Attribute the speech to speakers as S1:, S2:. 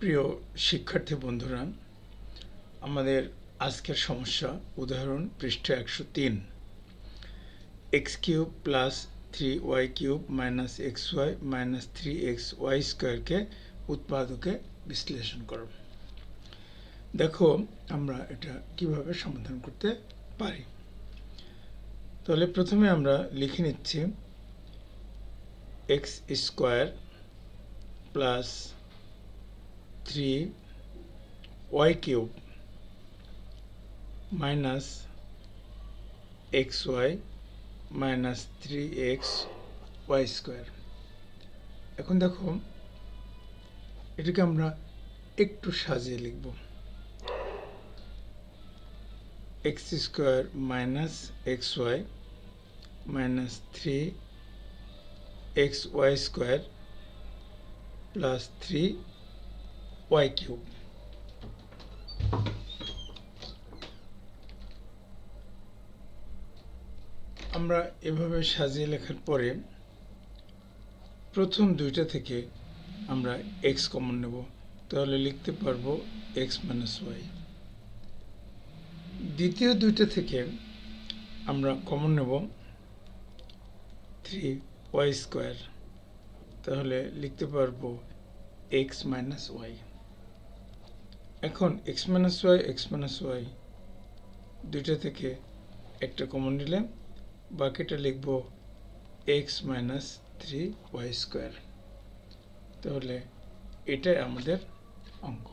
S1: প্রিয় শিক্ষার্থী বন্ধুরা, আমাদের আজকের সমস্যা, উদাহরণ পৃষ্ঠা একশো তিন। X cube plus three y cube minus x y minus three x y স্কোয়ারকে উৎপাদকে বিশ্লেষণ করো। দেখো, আমরা এটা কীভাবে সমাধান করতে পারি? তাহলে প্রথমে আমরা লিখে নিচ্ছি, x square plus three y cube minus x y minus three x y square এখন দেখো, এটাকে আমরা একটু সাজিয়ে লিখব। X square minus x y minus three x y square plus three y cube আমরা এভাবে সাজিয়ে লেখার পরে প্রথম দুইটা থেকে আমরা এক্স কমন নেব। তাহলে লিখতে পারব এক্স মাইনাস ওয়াই দ্বিতীয় দুইটা থেকে আমরা কমন নেব থ্রি ওয়াই স্কোয়ার তাহলে লিখতে পারব এক্স মাইনাস ওয়াই এখন x minus y x minus y দুইটা থেকে একটা কমন নিলে বাকিটা লিখব x minus three y square তাহলে এটাই আমাদের অঙ্ক।